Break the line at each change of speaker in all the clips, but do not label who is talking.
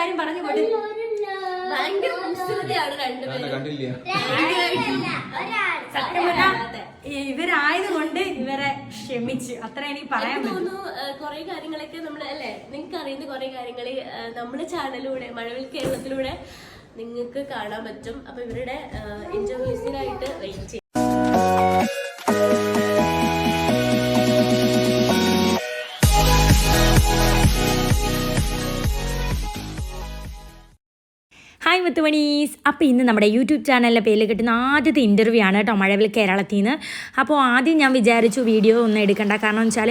കാര്യം പറഞ്ഞു കൊണ്ട്
ഭയങ്കര കുസൃതിയാണ് രണ്ടുപേരും.
കണ്ടില്ല?
സത്യം പറഞ്ഞാൽ ഇവരായതുകൊണ്ട് ഇവരെ ക്ഷമിച്ച്. അത്ര എനിക്ക് പറയാൻ
തോന്നുന്നു കുറെ കാര്യങ്ങളൊക്കെ നമ്മൾ അല്ലേ? നിങ്ങൾക്ക് അറിയുന്ന കുറെ കാര്യങ്ങൾ നമ്മുടെ ചാനലിലൂടെ മഴവിൽ കേരളത്തിലൂടെ നിങ്ങൾക്ക് കാണാൻ പറ്റും. അപ്പൊ ഇവരുടെ ഇന്റർവ്യൂസിനായിട്ട് വെയിറ്റ് ചെയ്യും.
ഹായ് മുത്തുമണീസ്. അപ്പോൾ ഇന്ന് നമ്മുടെ യൂട്യൂബ് ചാനലിന്റെ പേരിൽ കിട്ടുന്ന ആദ്യത്തെ ഇന്റർവ്യൂ ആണ് കേട്ടോ മഴവിൽ കേരളത്തിൽ നിന്ന് അപ്പോൾ ആദ്യം ഞാൻ വിചാരിച്ചു വീഡിയോ ഒന്നും എടുക്കണ്ട. കാരണം വെച്ചാൽ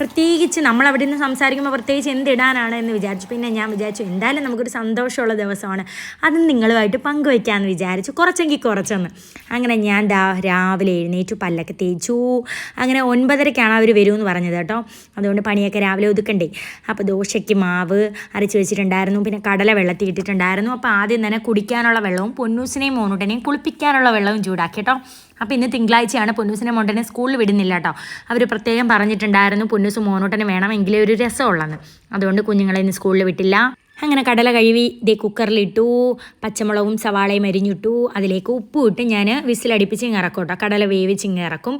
പ്രത്യേകിച്ച് നമ്മൾ അവിടെ നിന്ന് സംസാരിക്കുമ്പോൾ പ്രത്യേകിച്ച് എന്തിടാനാണ് എന്ന് വിചാരിച്ചു. പിന്നെ ഞാൻ വിചാരിച്ചു എന്തായാലും നമുക്കൊരു സന്തോഷമുള്ള ദിവസമാണ്. അത് നിങ്ങളുമായിട്ട് പങ്കുവയ്ക്കാമെന്ന് വിചാരിച്ചു. കുറച്ചെങ്കിൽ കുറച്ചൊന്ന്. അങ്ങനെ ഞാൻ രാവിലെ എഴുന്നേറ്റു പല്ലൊക്കെ തേച്ചു. അങ്ങനെ ഒൻപതരയ്ക്കാണ് അവർ വരുമെന്ന് പറഞ്ഞത് കേട്ടോ. അതുകൊണ്ട് പണിയൊക്കെ രാവിലെ ഒതുക്കണ്ടേ. അപ്പോൾ ദോശയ്ക്ക് മാവ് അരച്ച് വെച്ചിട്ടുണ്ടായിരുന്നു. പിന്നെ കടല വെള്ളത്തിൽ ഇട്ടിട്ടുണ്ടായിരുന്നു. അപ്പോൾ ആദ്യം തന്നെ കുടിക്കാനുള്ള വെള്ളവും പൊന്നൂസിനെയും മോനൂട്ടനെയും കുളിപ്പിക്കാനുള്ള വെള്ളവും ചൂടാക്കി കേട്ടോ. അപ്പോൾ ഇന്ന് തിങ്കളാഴ്ചയാണ് പൊന്നൂസിനെ മോണ്ടനെ സ്കൂളിൽ വിടുന്നില്ല കേട്ടോ അവർ പ്രത്യേകം പറഞ്ഞിട്ടുണ്ടായിരുന്നു പൊന്നൂസ് മോനോട്ടനെ വേണമെങ്കിലേ ഒരു രസമുള്ളെന്ന്. അതുകൊണ്ട് കുഞ്ഞുങ്ങളെ ഇന്ന് സ്കൂളിൽ വിട്ടില്ല. അങ്ങനെ കടല കഴുകി ഇതേ കുക്കറിലിട്ടു പച്ചമുളകും സവാളയും അരിഞ്ഞിട്ടു അതിലേക്ക് ഉപ്പും ഇട്ട് ഞാൻ വിസിലടിപ്പിച്ച് ഇങ്ങ് ഇറക്കും കേട്ടോ കടല വേവിച്ച് ഇങ്ങ് ഇറക്കും.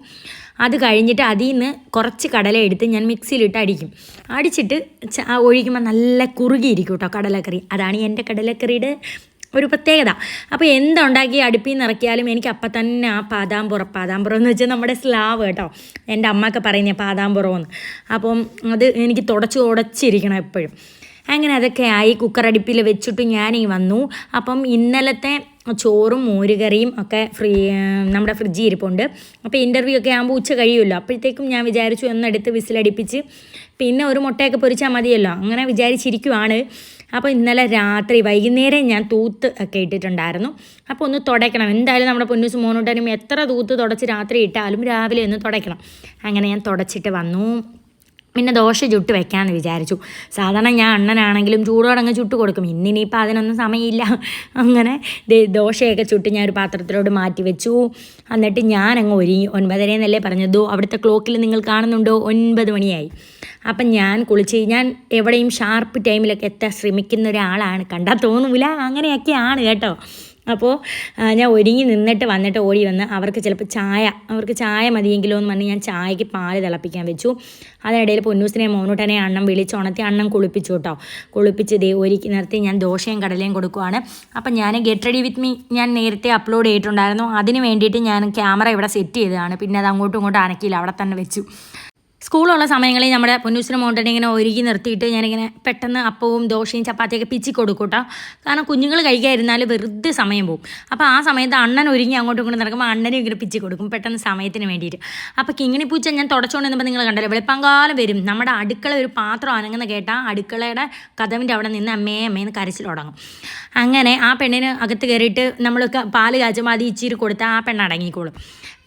അത് കഴിഞ്ഞിട്ട് അതിൽ നിന്ന് കുറച്ച് കടല എടുത്ത് ഞാൻ മിക്സിയിലിട്ട് അടിക്കും. അടിച്ചിട്ട് ഒഴിക്കുമ്പോൾ നല്ല കുറുകിയിരിക്കും കേട്ടോ കടലക്കറി. അതാണ് എന്റെ കടലക്കറിയുടെ ഒരു പ്രത്യേകത. അപ്പോൾ എന്തുണ്ടാക്കി അടുപ്പിൽ നിന്ന് ഇറക്കിയാലും എനിക്ക് അപ്പം തന്നെ ആ പാതാമ്പുറം പാതാമ്പുറം എന്ന് വെച്ചാൽ നമ്മുടെ സ്ലാവ് കേട്ടോ. എന്റെ അമ്മയൊക്കെ പറയുന്നത് പാതാമ്പുറം എന്ന് അപ്പം അത് എനിക്ക് തുടച്ച് തുടച്ചിരിക്കണം എപ്പോഴും. അങ്ങനെ അതൊക്കെ ആയി കുക്കർ അടുപ്പിൽ വെച്ചിട്ട് ഞാനീ വന്നു. അപ്പം ഇന്നലത്തെ ചോറും മോരുകറിയും ഒക്കെ ഫ്രീ നമ്മുടെ ഫ്രിഡ്ജിൽ ഇരിപ്പുണ്ട്. അപ്പോൾ ഇന്റർവ്യൂ ഒക്കെ ആകുമ്പോൾ ഉച്ച കഴിയുമല്ലോ. അപ്പോഴത്തേക്കും ഞാൻ വിചാരിച്ചു ഒന്നെടുത്ത് വിസിലടിപ്പിച്ച് പിന്നെ ഒരു മുട്ടയൊക്കെ പൊരിച്ചാൽ മതിയല്ലോ. അങ്ങനെ വിചാരിച്ചിരിക്കുവാണ്. അപ്പോൾ ഇന്നലെ രാത്രി വൈകുന്നേരം ഞാൻ തൂത്ത് ഒക്കെ ഇട്ടിട്ടുണ്ടായിരുന്നു. അപ്പോൾ ഒന്ന് തുടയ്ക്കണം. എന്തായാലും നമ്മുടെ പൊന്നൂസ് മോനോട്ടനും എത്ര തൂത്ത് തുടച്ച് രാത്രി ഇട്ടാലും രാവിലെ ഒന്ന് തുടയ്ക്കണം. അങ്ങനെ ഞാൻ തുടച്ചിട്ട് വന്നു. പിന്നെ ദോശ ചുട്ട് വെക്കാമെന്ന് വിചാരിച്ചു. സാധാരണ ഞാൻ അണ്ണനാണെങ്കിലും ചൂടോടങ്ങ് ചുട്ട് കൊടുക്കും. ഇന്നിനിയിപ്പോൾ അതിനൊന്നും സമയമില്ല. അങ്ങനെ ദോശയൊക്കെ ചുട്ട് ഞാൻ ഒരു പാത്രത്തിലോട്ട് മാറ്റി വെച്ചു. എന്നിട്ട് ഞാനങ്ങ് ഒരുങ്ങി. ഒൻപതര എന്നല്ലേ പറഞ്ഞതോ അവിടുത്തെ ക്ലോക്കിൽ നിങ്ങൾ കാണുന്നുണ്ടോ? ഒൻപത് മണിയായി. അപ്പം ഞാൻ കുളിച്ച് ഞാൻ എവിടെയും ഷാർപ്പ് ടൈമിലൊക്കെ എത്താൻ ശ്രമിക്കുന്ന ഒരാളാണ്. കണ്ടാൽ തോന്നൂല. അങ്ങനെയൊക്കെയാണ് കേട്ടോ. അപ്പോൾ ഞാൻ ഒരുങ്ങി നിന്നിട്ട് വന്നിട്ട് ഓടി വന്ന് അവർക്ക് ചിലപ്പോൾ ചായ അവർക്ക് ചായ മതിയെങ്കിലോ എന്ന് പറഞ്ഞ് ഞാൻ ചായക്ക് പാൽ തിളപ്പിക്കാൻ വെച്ചു. അതിനിടയിൽ പൊന്നൂസിനെ മോനൂട്ടനെ അണ്ണം വിളിച്ച് ഉണത്തി അണ്ണം കുളിപ്പിച്ചു കേട്ടോ. കുളിപ്പിച്ച് ദേ ഒരുക്കി നിർത്തി ഞാൻ ദോശയും കടലയും കൊടുക്കുവാണ്. അപ്പം ഞാൻ ഗെറ്റ് റെഡി വിത്ത് മീ ഞാൻ നേരത്തെ അപ്ലോഡ് ചെയ്തിട്ടുണ്ടായിരുന്നു. അതിന് വേണ്ടിയിട്ട് ഞാൻ ക്യാമറ ഇവിടെ സെറ്റ് ചെയ്തതാണ്. പിന്നെ അത് അങ്ങോട്ടും ഇങ്ങോട്ടും അനക്കിയില്ല. അവിടെ തന്നെ വെച്ചു. സ്കൂളുള്ള സമയങ്ങളിൽ നമ്മുടെ പൊന്നൂസിന് മോണ്ടനെ ഇങ്ങനെ ഒരുക്കി നിർത്തിയിട്ട് ഞാനിങ്ങനെ പെട്ടെന്ന് അപ്പവും ദോശയും ചപ്പാത്തിയൊക്കെ പിച്ചി കൊടുക്കൂട്ടോ കാരണം കുഞ്ഞുങ്ങൾ കഴിക്കാതിരുന്നാൽ വെറുതെ സമയം പോകും അപ്പോൾ ആ സമയത്ത് അണ്ണൻ ഒരുങ്ങി അങ്ങോട്ടും ഇങ്ങോട്ടും നടക്കുമ്പോൾ അണ്ണനും ഇങ്ങനെ പിച്ചി കൊടുക്കും പെട്ടെന്ന് സമയത്തിന് വേണ്ടിയിട്ട്. അപ്പോൾ കിങ്ങിണി പൂച്ച ഞാൻ തുടച്ചുകൊണ്ട് നിന്നപ്പോൾ നിങ്ങൾ കണ്ടല്ലോ വെളുപ്പങ്കാലം വരും. നമ്മുടെ അടുക്കള ഒരു പാത്രം അനങ്ങുന്ന കേട്ടാൽ അടുക്കളയുടെ കഥവിന്റെ അവിടെ നിന്ന് അമ്മേ അമ്മേന്ന് കരച്ചിൽ തുടങ്ങും. അങ്ങനെ ആ പെണ്ണിന് അകത്ത് കയറിയിട്ട് നമ്മൾ പാൽ കാച്ചുമ്പോൾ അത് ഇച്ചിരി കൊടുത്താൽ ആ പെണ്ണ് അടങ്ങിക്കോളും.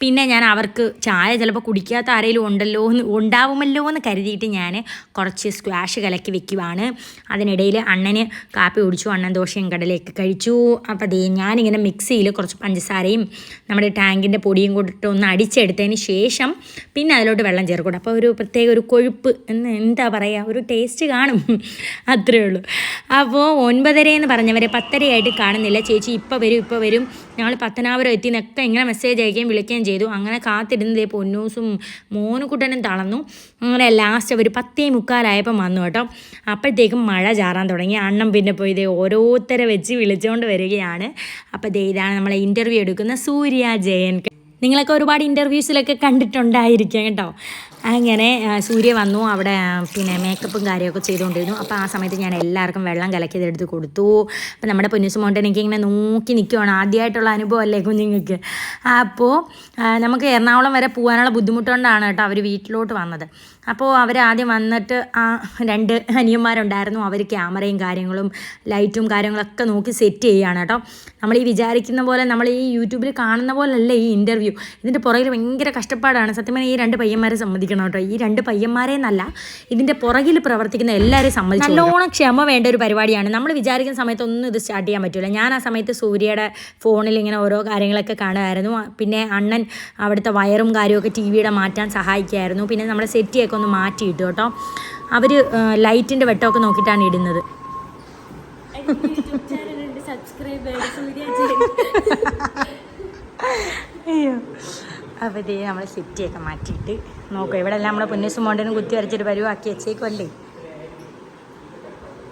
പിന്നെ ഞാൻ അവർക്ക് ചായ ചിലപ്പോൾ കുടിക്കാത്ത ആരെങ്കിലും ഉണ്ടല്ലോ എന്ന് ഉണ്ടാവുമല്ലോ എന്ന് കരുതിയിട്ട് ഞാൻ കുറച്ച് സ്ക്വാഷ് കലക്കി വെക്കുവാണ്. അതിനിടയിൽ അണ്ണന് കാപ്പി കുടിച്ചു അണ്ണൻ ദോശയും കടലയൊക്കെ കഴിച്ചു. അപ്പോൾ അതേ ഞാനിങ്ങനെ മിക്സിയിൽ കുറച്ച് പഞ്ചസാരയും നമ്മുടെ ടാങ്കിന്റെ പൊടിയും കൂട്ടിട്ട് ഒന്ന് അടിച്ചെടുത്തതിന് ശേഷം പിന്നെ അതിലോട്ട് വെള്ളം ചേർക്കും അപ്പോൾ ഒരു പ്രത്യേക ഒരു കൊഴുപ്പ് എന്ന് എന്താ പറയുക ഒരു ടേസ്റ്റ് കാണും. അത്രേ ഉള്ളൂ. അപ്പോൾ ഒൻപതര എന്ന് പറഞ്ഞവരെ പത്തരയായിട്ട് കാണുന്നില്ല. ചേച്ചി ഇപ്പോൾ വരും ഇപ്പോൾ വരും. ഞങ്ങൾ പത്തനാപുരം എത്തി എന്നൊക്കെ ഇങ്ങനെ മെസ്സേജ് അയക്കുകയും വിളിക്കുകയും ചെയ്തു. അങ്ങനെ കാത്തിരുന്നതേ പൊന്നൂസും മോനുകുട്ടനും തളർന്നു. അങ്ങനെ ലാസ്റ്റ് ഒരു പത്തേ മുക്കാലായപ്പം വന്നു കേട്ടോ. അപ്പോഴത്തേക്കും മഴ ചാറാൻ തുടങ്ങി. അണ്ണം പിന്നെ പോയി ഇതേ ഓരോരുത്തരെ വെച്ച് വിളിച്ചുകൊണ്ട് വരികയാണ്. അപ്പോൾ ദേ ഇതാണ് നമ്മളെ ഇന്റർവ്യൂ എടുക്കുന്ന സൂര്യ ജയൻ. നിങ്ങളൊക്കെ ഒരുപാട് ഇന്റർവ്യൂസിലൊക്കെ കണ്ടിട്ടുണ്ടായിരിക്കും കേട്ടോ. അങ്ങനെ സൂര്യ വന്നു അവിടെ പിന്നെ മേക്കപ്പും കാര്യമൊക്കെ ചെയ്തുകൊണ്ടിരുന്നു. അപ്പോൾ ആ സമയത്ത് ഞാൻ എല്ലാവർക്കും വെള്ളം കലക്കിയതെടുത്ത് കൊടുത്തു. അപ്പോൾ നമ്മുടെ പൊന്നൂസ് മോണ്ടൻ എനിക്ക് ഇങ്ങനെ നോക്കി നിൽക്കുവാണ് ആദ്യമായിട്ടുള്ള അനുഭവമല്ലേ കുഞ്ഞുങ്ങൾക്ക്? അപ്പോൾ നമുക്ക് എറണാകുളം വരെ പോകാനുള്ള ബുദ്ധിമുട്ടുകൊണ്ടാണ് കേട്ടോ അവർ വീട്ടിലോട്ട് വന്നത്. അപ്പോൾ അവർ ആദ്യം വന്നിട്ട് ആ രണ്ട് അനിയന്മാരുണ്ടായിരുന്നു. അവർ ക്യാമറയും കാര്യങ്ങളും ലൈറ്റും കാര്യങ്ങളൊക്കെ നോക്കി സെറ്റ് ചെയ്യുകയാണ് കേട്ടോ. നമ്മൾ ഈ വിചാരിക്കുന്ന പോലെ നമ്മൾ ഈ യൂട്യൂബിൽ കാണുന്ന പോലല്ല ഈ ഇന്റർവ്യൂ ഇതിന്റെ പുറകിൽ ഭയങ്കര കഷ്ടപ്പാടാണ്. സത്യം ഈ രണ്ട് പയ്യന്മാരെ സമ്മതിക്കണം കേട്ടോ. ഈ രണ്ട് പയ്യന്മാരെ എന്നല്ല ഇതിന്റെ പുറകിൽ പ്രവർത്തിക്കുന്ന എല്ലാവരെയും സമ്മതിച്ചു നല്ലോണം ക്ഷമ വേണ്ട ഒരു പരിപാടിയാണ്. നമ്മൾ വിചാരിക്കുന്ന സമയത്തൊന്നും ഇത് സ്റ്റാർട്ട് ചെയ്യാൻ പറ്റില്ല ഞാൻ ആ സമയത്ത് സൂര്യയുടെ ഫോണിൽ ഇങ്ങനെ ഓരോ കാര്യങ്ങളൊക്കെ കാണുമായിരുന്നു. പിന്നെ അണ്ണൻ അവിടുത്തെ വയറും കാര്യമൊക്കെ ടി വിയുടെ മാറ്റാൻ സഹായിക്കുമായിരുന്നു പിന്നെ നമ്മുടെ സെറ്റിയൊക്കെ വെട്ടമൊക്കെ ഒന്ന് മാറ്റി ഇട്ടു കേട്ടോ. അവർ ലൈറ്റിന്റെ വെട്ടമൊക്കെ നോക്കിയിട്ടാണ് ഇടുന്നത്. അയ്യോ. അപ്പോൾ ഇത് നമ്മൾ സെറ്റിയൊക്കെ മാറ്റിയിട്ട് നോക്കുക ഇവിടെ എല്ലാം നമ്മളെ പൊന്നീസും മോണ്ടനും കുത്തി വരച്ചിട്ട് പരുവാക്കി വെച്ചേക്കുമല്ലേ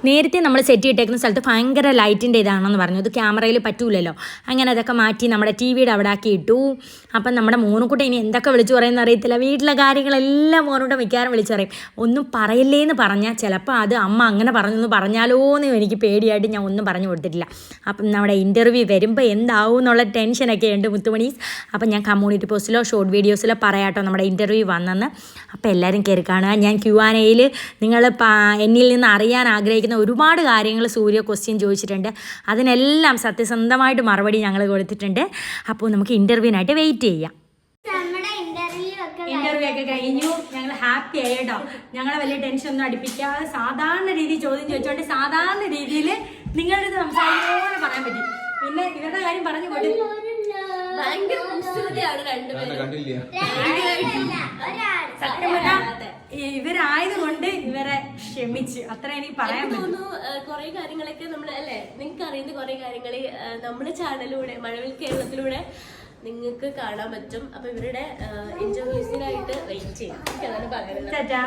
നേരത്തെ നമ്മൾ സെറ്റ് ചെയ്തിട്ടേക്കുന്ന സ്ഥലത്ത് ഭയങ്കര ലൈറ്റിന്റെ ഇതാണെന്ന് പറഞ്ഞു. അത് ക്യാമറയിൽ പറ്റൂലല്ലോ. അങ്ങനെ അതൊക്കെ മാറ്റി നമ്മുടെ ടി വിയുടെ അവിടെ ആക്കി ഇട്ടു. അപ്പം നമ്മുടെ മോനുക്കുട്ടി ഇനി എന്തൊക്കെ വിളിച്ചു പറയുന്ന അറിയത്തില്ല. വീട്ടിലെ കാര്യങ്ങളെല്ലാം മോനുകൂടെ മിക്കവാറും വിളിച്ചു പറയും. ഒന്നും പറയല്ലേന്ന് പറഞ്ഞാൽ ചിലപ്പോൾ അത് അമ്മ അങ്ങനെ പറഞ്ഞൊന്ന് പറഞ്ഞാലോ എന്ന് എനിക്ക് പേടിയായിട്ട് ഞാൻ ഒന്നും പറഞ്ഞു കൊടുത്തിട്ടില്ല. അപ്പം നമ്മുടെ ഇന്റർവ്യൂ വരുമ്പോൾ എന്താവും എന്നുള്ള ടെൻഷനൊക്കെ ഉണ്ട് മുത്തുമണീസ് അപ്പം ഞാൻ കമ്മ്യൂണിറ്റി പോസ്റ്റിലോ ഷോർട്ട് വീഡിയോസിലോ പറയാട്ടോ നമ്മുടെ ഇന്റർവ്യൂ വന്നെന്ന്. അപ്പോൾ എല്ലാവരും കയറി കാണുക. ഞാൻ ക്യു ആൻ എയിൽ നിങ്ങൾ എന്നിൽ നിന്ന് അറിയാൻ ആഗ്രഹിക്കുന്ന ഒരുപാട് കാര്യങ്ങൾ സൂര്യ ക്വസ്റ്റ്യൻ ചോദിച്ചിട്ടുണ്ട്. അതിനെല്ലാം സത്യസന്ധമായിട്ട് മറുപടി ഞങ്ങൾ കൊടുത്തിട്ടുണ്ട്. അപ്പോൾ നമുക്ക് ഇന്റർവ്യൂവിനായിട്ട് വെയിറ്റ് ചെയ്യാം.
നമ്മുടെ ഇന്റർവ്യൂ ഒക്കെ
കഴിഞ്ഞു. ഞങ്ങൾ ഹാപ്പി ആയി കേട്ടോ. ഞങ്ങളെ വലിയ ടെൻഷൻ ഒന്നും അടിപ്പിക്കാതെ സാധാരണ രീതിയിൽ ചോദ്യം ചോദിച്ചോണ്ട് സാധാരണ രീതിയിൽ നിങ്ങളുടെ അടുത്ത് സംസാരിക്കുന്ന പറയാൻ പറ്റി. പിന്നെ ഇവരുടെ കാര്യം പറഞ്ഞു കൊടുക്കും
ഭയങ്കര കുസൃതിയാണ് രണ്ടുപേരും.
സത്യം പറഞ്ഞാൽ ഇവരായത് കൊണ്ട് ഇവരെ ക്ഷമിച്ച്. അത്ര എനിക്ക് പറയാൻ
തോന്നുന്നു കുറെ കാര്യങ്ങളൊക്കെ നമ്മൾ അല്ലെ നിങ്ങൾക്ക് അറിയുന്ന കുറെ കാര്യങ്ങൾ നമ്മുടെ ചാനലിലൂടെ മഴവിൽ കേരളത്തിലൂടെ നിങ്ങൾക്ക് കാണാൻ പറ്റും. അപ്പൊ ഇവരുടെ ഇന്റർവ്യൂസിനായിട്ട് വെയിറ്റ് ചെയ്യാം. പറയാനുള്ളത്
ചേട്ടാ